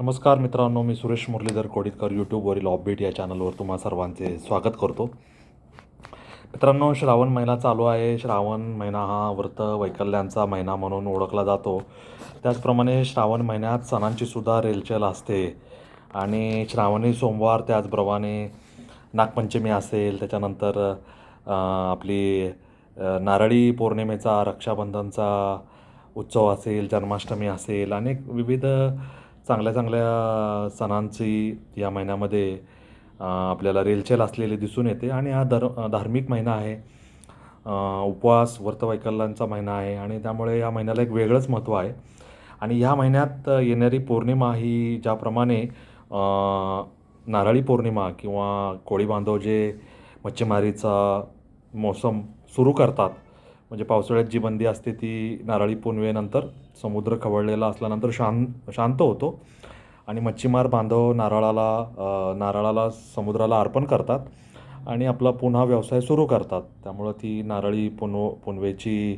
नमस्कार मित्रांनो मी सुरेश मुरलीधर कोडीतकर यूट्यूबवरील ऑफबीट या चॅनलवर तुम्हा सर्वांचे स्वागत करतो. मित्रांनो श्रावण महिना चालू आहे. श्रावण महिना हा व्रत वैकल्यांचा महिना म्हणून ओळखला जातो. त्याचप्रमाणे श्रावण महिन्यात सणांची सुद्धा रेलचेल असते. आणि श्रावणी सोमवार त्याचप्रमाणे नागपंचमी असेल त्याच्यानंतर आपली नारळी पौर्णिमेचा रक्षाबंधनचा उत्सव असेल जन्माष्टमी असेल अनेक विविध चांगल्या चांगल्या सणांची या महिन्यामध्ये आपल्याला रेलचेल असलेली दिसून येते आणि हा धर धार्मिक महिना आहे. उपवास व्रतवैकल्यांचा महिना आहे आणि त्यामुळे या महिन्याला एक वेगळंच महत्त्व आहे. आणि ह्या महिन्यात येणारी पौर्णिमा ही ज्याप्रमाणे नारळी पौर्णिमा किंवा कोळी बांधव जे मच्छीमारीचा मोसम सुरू करतात म्हणजे पावसाळ्यात जी बंदी असते ती नारळी पुनवेनंतर समुद्र खवळलेला असल्यानंतर शांत शांत होतो. आणि मच्छीमार बांधव नारळाला नारळाला समुद्राला अर्पण करतात आणि आपला पुन्हा व्यवसाय सुरू करतात. त्यामुळं ती नारळी पुनव पुनवेची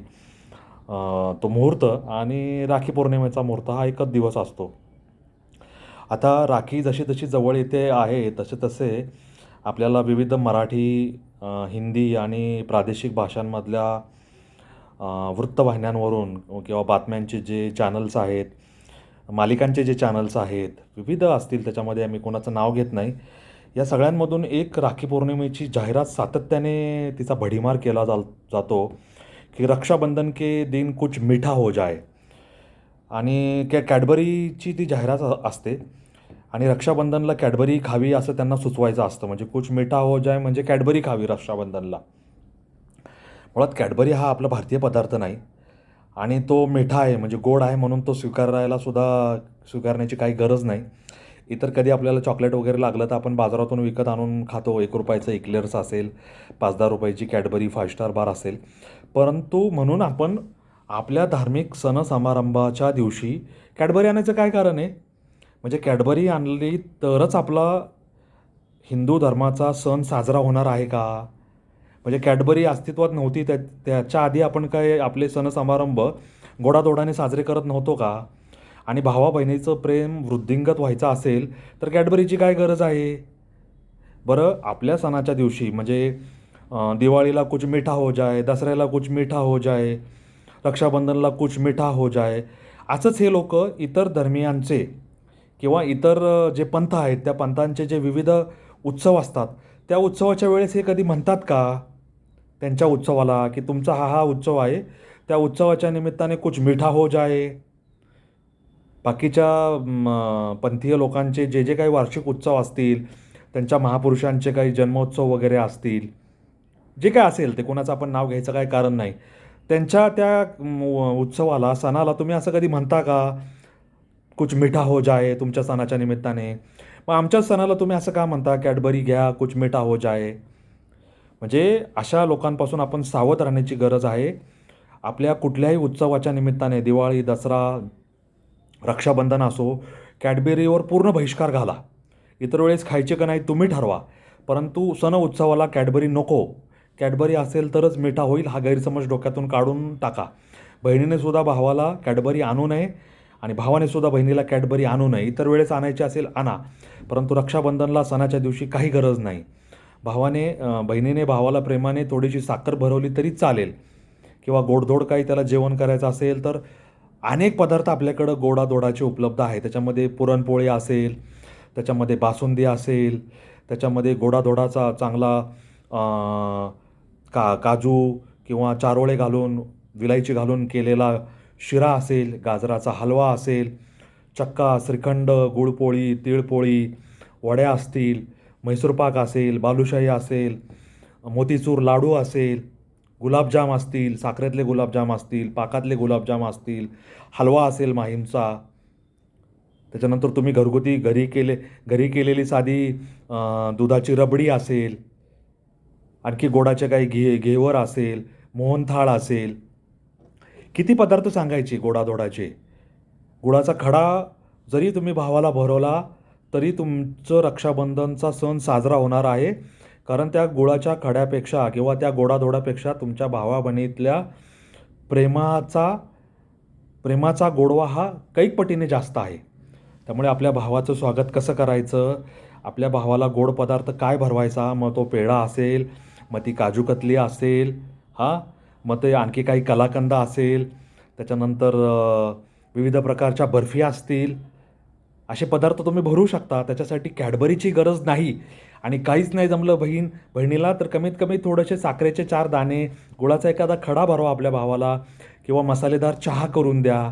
तो मुहूर्त आणि राखी पौर्णिमेचा मुहूर्त हा एकच दिवस असतो. आता राखी जशी तशी जवळ येते आहे तसे तसे आपल्याला विविध मराठी हिंदी आणि प्रादेशिक भाषांमधल्या वृत्तवाहिन्यांवरून किंवा बातम्यांचे जे चॅनल्स आहेत मालिकांचे जे चॅनल्स आहेत विविध असतील त्याच्यामध्ये आम्ही कोणाचं नाव घेत नाही. या सगळ्यांमधून एक राखी पौर्णिमेची जाहिरात सातत्याने तिचा भडीमार केला जा जातो की रक्षाबंधन के दिन कुछ मीठा हो जाय आणि क्या कॅडबरीची ती जाहिरात असते आणि रक्षाबंधनला कॅडबरी खावी असं त्यांना सुचवायचं असतं. म्हणजे कुछ मिठा हो जाय म्हणजे कॅडबरी खावी रक्षाबंधनला. मुळात कॅडबरी हा आपला भारतीय पदार्थ नाही. आणि तो मिठा आहे म्हणजे गोड आहे म्हणून तो स्वीकारायला सुद्धा स्वीकारण्याची काही गरज नाही. इतर कधी आपल्याला चॉकलेट वगैरे लागलं तर आपण बाजारातून विकत आणून खातो. एक रुपयाचं इक्लेअर्स असेल पाच दहा रुपयाची कॅडबरी फाय स्टार बार असेल. परंतु म्हणून आपण आपल्या धार्मिक सण समारंभाच्या दिवशी कॅडबरी आणायचं काय कारण आहे? म्हणजे कॅडबरी आणली तरच आपला हिंदू धर्माचा सण साजरा होणार आहे का? म्हणजे कॅडबरी अस्तित्वात नव्हती. त्या त्याच्या आधी आपण काय आपले सण समारंभ गोडाधोडाने साजरे करत नव्हतो का? आणि भावा बहिणीचं प्रेम वृद्धिंगत व्हायचं असेल तर कॅडबरीची काय गरज आहे? बरं आपल्या सणाच्या दिवशी म्हणजे दिवाळीला कुछ मिठा हो जाय दसऱ्याला कुछ मिठा हो जाय रक्षाबंधनला कुछ मिठा हो जाय असंच हे लोक इतर धर्मियांचे किंवा इतर जे पंथ आहेत त्या पंथांचे जे विविध उत्सव असतात त्या उत्सवाच्या वेळेस हे कधी म्हणतात का? त्यांच्या उत्सवाला की तुमचा हा हा उत्सव आहे त्या उत्सवाच्या निमित्ताने कुछ मिठा हो जाए. बाकीच्या पंथीय लोकांचे जे जे काही वार्षिक उत्सव असतील त्यांच्या महापुरुषांचे काही जन्मोत्सव वगैरे असतील जे काय असेल ते कोणाचं आपण नाव घ्यायचं काही कारण नाही. त्यांच्या त्या उत्सवाला सणाला तुम्ही असं कधी म्हणता का? कुछ मिठा हो जाए तुमच्या सणाच्या निमित्ताने. मग आमच्या सणाला तुम्ही असं का म्हणता? कॅडबरी घ्या कुछ मिठा हो जाए. म्हणजे अशा लोकांपासून आपण सावध राहण्याची गरज आहे. आपल्या कुठल्याही उत्सवाच्या निमित्ताने दिवाळी दसरा रक्षाबंधन असो कॅडबेरीवर पूर्ण बहिष्कार घाला. इतर वेळेस खायचे का नाही तुम्ही ठरवा. परंतु सण उत्सवाला कॅडबरी नको. कॅडबरी असेल तरच मिठा होईल हा गैरसमज डोक्यातून काढून टाका. बहिणीने सुद्धा भावाला कॅडबरी आणू नये आणि भावाने सुद्धा बहिणीला कॅडबरी आणू नये. इतर वेळेस आणायची असेल आणा. परंतु रक्षाबंधनला सणाच्या दिवशी काही गरज नाही. भावाने बहिणीने भावाला प्रेमाने थोडीशी साखर भरवली तरी चालेल. किंवा गोडधोड काही त्याला जेवण करायचं असेल तर अनेक पदार्थ आपल्याकडं गोडाधोडाचे उपलब्ध आहे त्याच्यामध्ये पुरणपोळी असेल त्याच्यामध्ये बासुंदी असेल त्याच्यामध्ये गोडाधोडाचा चांगला का काजू किंवा चारोळे घालून विलायची घालून केलेला शिरा असेल गाजराचा हलवा असेल चक्का श्रीखंड गुळपोळी तिळपोळी वड्या असतील म्हैसूरपाक असेल बालुशाही असेल मोतीचूर लाडू असेल गुलाबजाम असतील साखरेतले गुलाबजाम असतील पाकातले गुलाबजाम असतील हलवा असेल माहीमचा त्याच्यानंतर तुम्ही घरगुती घरी केले घरी केलेली साधी दुधाची रबडी असेल आणखी गोडाचे काही घे घेवर असेल मोहनथाळ असेल किती पदार्थ सांगायचे गोडाधोडाचे गुळाचा खडा जरी तुम्ही भावाला भरवला तरी तुमचं रक्षाबंधनचा सण साजरा होणार आहे. कारण त्या गुळाच्या खड्यापेक्षा किंवा त्या गोडाधोडापेक्षा तुमच्या भावाबहिणीतल्या प्रेमाचा प्रेमाचा गोडवा हा कैक पटीने जास्त आहे. त्यामुळे आपल्या भावाचं स्वागत कसं करायचं? आपल्या भावाला गोड पदार्थ काय भरवायचा? मग तो पेढा असेल मग ती काजू कतली असेल हां? मग ते आणखी काही कलाकंद असेल. त्याच्यानंतर विविध प्रकारच्या बर्फी असतील. असे पदार्थ तुम्ही भरू शकता त्याच्यासाठी कॅडबरीची गरज नाही. आणि काहीच नाही जमलं बहीण बहिणीला तर कमीत कमी थोडेसे साखरेचे चार दाणे गुळाचा एखादा खडा भरवा आपल्या भावाला किंवा मसालेदार चहा करून द्या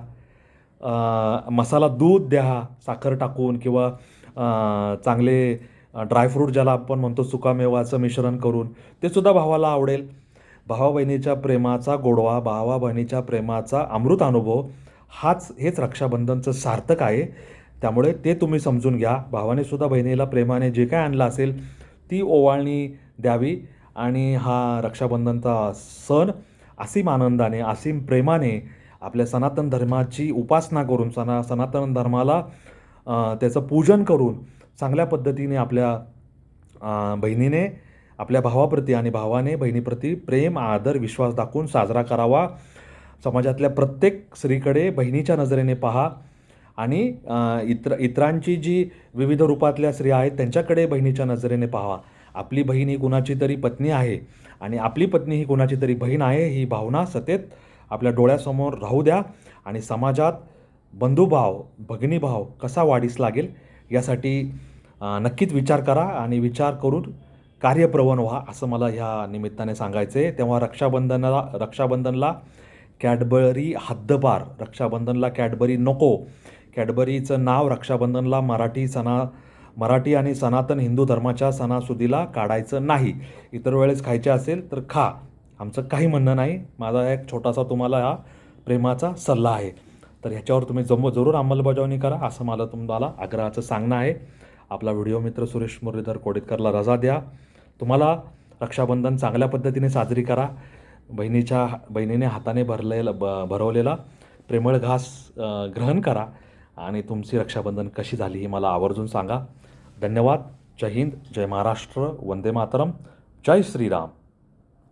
मसाला दूध द्या साखर टाकून किंवा चांगले ड्रायफ्रूट ज्याला आपण म्हणतो सुकामेवाचं मिश्रण करून ते सुद्धा भावाला आवडेल. भावा बहिणीच्या प्रेमाचा गोडवा भावा बहिणीच्या प्रेमाचा अमृत अनुभव हाच हेच रक्षाबंधनचं सार्थक आहे. त्यामुळे ते तुम्ही समजून घ्या. भावाने सुद्धा बहिणीला प्रेमाने जे काय आणलं असेल ती ओवाळणी द्यावी. आणि हा रक्षाबंधनचा सण असीम आनंदाने असीम प्रेमाने आपल्या सनातन धर्माची उपासना करून सना सनातन धर्माला त्याचं पूजन करून चांगल्या पद्धतीने आपल्या बहिणीने आपल्या भावाप्रती आणि भावाने बहिणीप्रती प्रेम आदर विश्वास दाखवून साजरा करावा. समाजातल्या प्रत्येक स्त्रीकडे बहिणीच्या नजरेने पहा. आणि इतर इतरांची जी विविध रूपातल्या स्त्रिया आहेत त्यांच्याकडे बहिणीच्या नजरेने पाहावा. आपली बहीण ही कुणाची तरी पत्नी आहे आणि आपली पत्नी ही कुणाची तरी बहीण आहे ही भावना सतत आपल्या डोळ्यासमोर राहू द्या आणि समाजात बंधुभाव भगिनीभाव कसा वाढीस लागेल यासाठी नक्कीच विचार करा आणि विचार करून कार्यप्रवण व्हा असं मला ह्या निमित्ताने सांगायचं आहे तेव्हा रक्षाबंधनाला रक्षाबंधनला कॅडबरी हद्दपार रक्षाबंधनला कॅडबरी नको कॅडबरीचं नाव रक्षाबंधनला मराठी सणा मराठी आणि सनातन हिंदू धर्माच्या सणासुदीला काढायचं नाही. इतर वेळेस खायचे असेल तर खा. आमचं काही म्हणणं नाही. माझा एक छोटासा तुम्हाला हा प्रेमाचा सल्ला आहे. तर ह्याच्यावर तुम्ही जम जरूर अंमलबजावणी करा असं मला तुम्हाला आग्रहाचं सांगणं आहे. आपला व्हिडिओ मित्र सुरेश मुरलीधर कोडितकरला रजा द्या. तुम्हाला रक्षाबंधन चांगल्या पद्धतीने साजरी करा. बहिणीच्या बहिणीने हाताने भरलेला ब भरवलेला प्रेमळ घास ग्रहण करा. आणि तुमची रक्षाबंधन कशी झाली ही मला आवर्जून सांगा. धन्यवाद. जय हिंद. जय महाराष्ट्र. वंदे मातरम. जय श्रीराम.